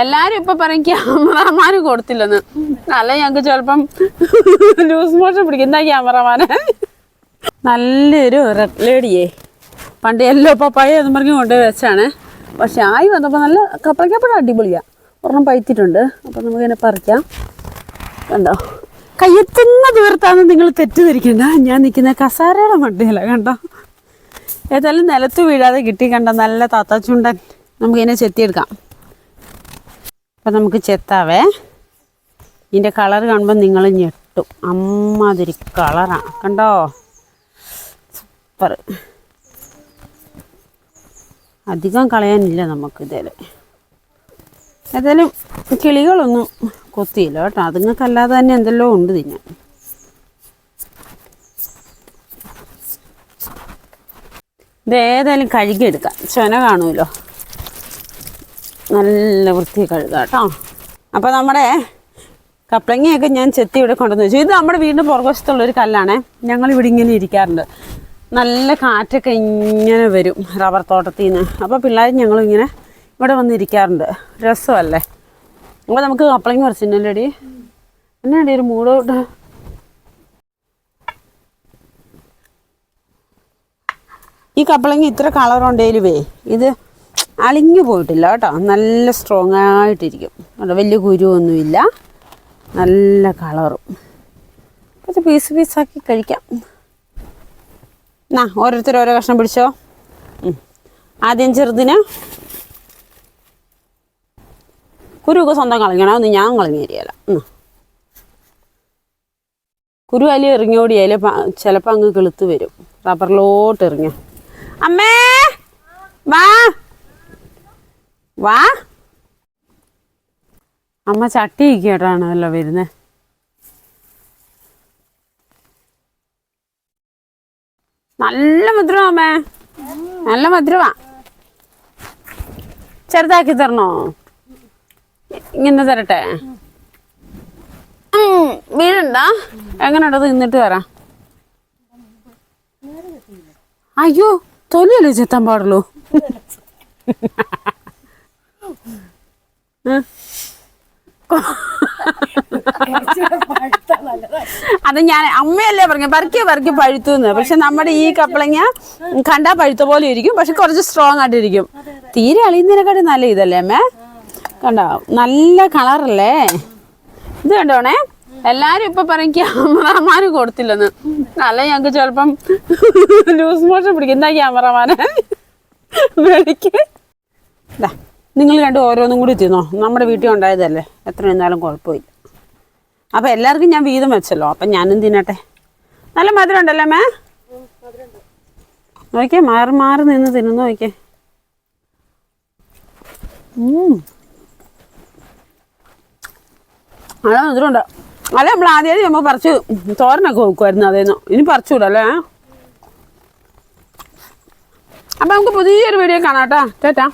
എല്ലാരും ഇപ്പൊ പറയും ക്യാമറമാന് കൊടുത്തില്ലെന്ന്. അല്ല ഞങ്ങക്ക് ചിലപ്പം ലൂസ് മോഷൻ പിടിക്കും. എന്താ ക്യാമറമാന്? നല്ലൊരു റെഡ് ലേഡിയേ. പണ്ട് എല്ലോ പപ്പായ എന്ന് പറഞ്ഞ് കൊണ്ട് വെച്ചാണ്. പക്ഷെ ആയി വന്നപ്പോൾ നല്ല കപ്പളക്കപ്പഴം അടിപൊളിയാ. ഒരെണ്ണം പൈത്തിട്ടുണ്ട് അപ്പം നമുക്കിങ്ങനെ പറിക്കാം. കണ്ടോ? കയ്യെത്തുന്ന ദൂരത്താണ് നിങ്ങൾ തെറ്റിദ്ധരിക്കണ്ട? ഞാൻ നിൽക്കുന്ന കസാരയുടെ മണ്ടയില കണ്ടോ? ഏതായാലും നിലത്ത് വീഴാതെ കിട്ടി കണ്ട നല്ല താത്താച്ചുണ്ടൻ നമുക്കിതിനെ ചെത്തിയെടുക്കാം. അപ്പം നമുക്ക് ചെത്താവേ. ഇതിന്റെ കളർ കാണുമ്പോൾ നിങ്ങൾ ഞെട്ടും. അമ്മാതിരി കളറാണ് കണ്ടോ? സൂപ്പർ അധികം കളയാനില്ല നമുക്ക് ഇതിൽ ഏതായാലും കിളികളൊന്നും കൊത്തിയില്ല കേട്ടോ. അതുങ്ങൾക്കല്ലാതെ തന്നെ എന്തെല്ലോ ഉണ്ട് തിന്നാൻ ഇത് ഏതായാലും കഴുകിയെടുക്കാം. ചൊന കാണുമല്ലോ. നല്ല വൃത്തി കഴുകാം കേട്ടോ. അപ്പോൾ നമ്മുടെ കപ്ലങ്ങയൊക്കെ ഞാൻ ചെത്തി ഇവിടെ കൊണ്ടുവന്ന് വെച്ചു. ഇത് നമ്മുടെ വീടിന്റെ പുറകുവശത്തുള്ള ഒരു കല്ലാണ്. ഞങ്ങൾ ഇവിടെ ഇങ്ങനെ ഇരിക്കാറുണ്ട്. നല്ല കാറ്റൊക്കെ ഇങ്ങനെ വരും റബ്ബർ തോട്ടത്തിൽ നിന്ന് അപ്പോൾ പിള്ളേർ ഞങ്ങളിങ്ങനെ ഇവിടെ വന്ന് ഇരിക്കാറുണ്ട്. രസമല്ലേ? അപ്പോൾ നമുക്ക് കപ്ലങ്ങ പറിച്ചില്ലടി എന്നാടി ഒരു മൂടോട്ട്. ഈ കപ്പളങ്ങ ഇത്ര കളറുണ്ടേലുവേ ഇത് അളിഞ്ഞു പോയിട്ടില്ല കേട്ടോ. നല്ല സ്ട്രോങ് ആയിട്ടിരിക്കും. കേട്ടോ വലിയ കുരുവൊന്നുമില്ല. നല്ല കളറും കുറച്ച് പീസ് പീസാക്കി കഴിക്കാം. എന്നാ ഓരോരുത്തർ ഓരോ കഷ്ണം പിടിച്ചോ. ആദ്യം ചെറുതിന് കുരുവൊക്കെ സ്വന്തം കളഞ്ഞണം. ഒന്ന് ഞാൻ കളഞ്ഞു തരികയില്ല. കുരു അലി ഇറങ്ങിയോടിയാൽ ചിലപ്പോൾ അങ്ങ് കിളുത്ത് വരും. റബ്ബറിലോട്ട് ഇറങ്ങി. അമ്മേ! വാ! വാ. അമ്മ ചട്ടി ഇരിക്കട്ടാണല്ലോ വരുന്നത് നല്ല മധുരമാ അമ്മേ. നല്ല മധുരമാ. ചെറുതാക്കി തരണോ? ഇങ്ങനെ തരട്ടെ. ഉം, വീടുണ്ടാ എങ്ങനെയുണ്ടോ? നിന്നിട്ട് വരാം. അയ്യോ തൊലിയല്ലേ ചെത്താൻ പാടുള്ളൂ. അത് ഞാൻ അമ്മയല്ലേ പറഞ്ഞു? പറിക്കുക പറിക്കുക പഴുത്തു എന്ന് പക്ഷെ നമ്മുടെ ഈ കപ്പളങ്ങ കണ്ടാ പഴുത്ത പോലെ ഇരിക്കും. പക്ഷെ കുറച്ച് സ്ട്രോങ് ആയിട്ട് ഇരിക്കും. തീരെ അളിയുന്നതിനെക്കാട്ടി നല്ല ഇതല്ലേ അമ്മേ? കണ്ടോ? നല്ല കളറല്ലേ? ഇത് കണ്ടോണേ എല്ലാരും ഇപ്പൊ പറയും ക്യാമറമാന് കൊടുത്തില്ലെന്ന്. അല്ല ഞങ്ങക്ക് ചെലപ്പം ലൂസ് മോഷൻ പിടിക്കും. എന്താ ക്യാമറമാനെ? വെളിക്ക്. ദാ, നിങ്ങൾ രണ്ടും ഓരോന്നും കൂടി തിന്നോ. നമ്മുടെ വീട്ടിൽ ഉണ്ടായതല്ലേ. എത്ര നിന്നാലും കുഴപ്പമില്ല. അപ്പം എല്ലാവർക്കും ഞാൻ വീതം വെച്ചല്ലോ. അപ്പം ഞാനും തിന്നട്ടെ. നല്ല മധുരം ഉണ്ടല്ലേ മേ നോക്കേ മാറി മാറി നിന്ന് തിന്നു നോക്കേ ഉം. നല്ല മധുരമുണ്ട് അല്ല നമ്മൾ ആദ്യം നമ്മൾ പറിച്ച് തോരനൊക്കെ വെക്കുമായിരുന്നു അതേന്ന്. ഇനി പറിച്ചുകൂടല്ലേ അപ്പം നമുക്ക് പുതിയൊരു വീഡിയോ കാണാം കേട്ടോ. ചേട്ടാ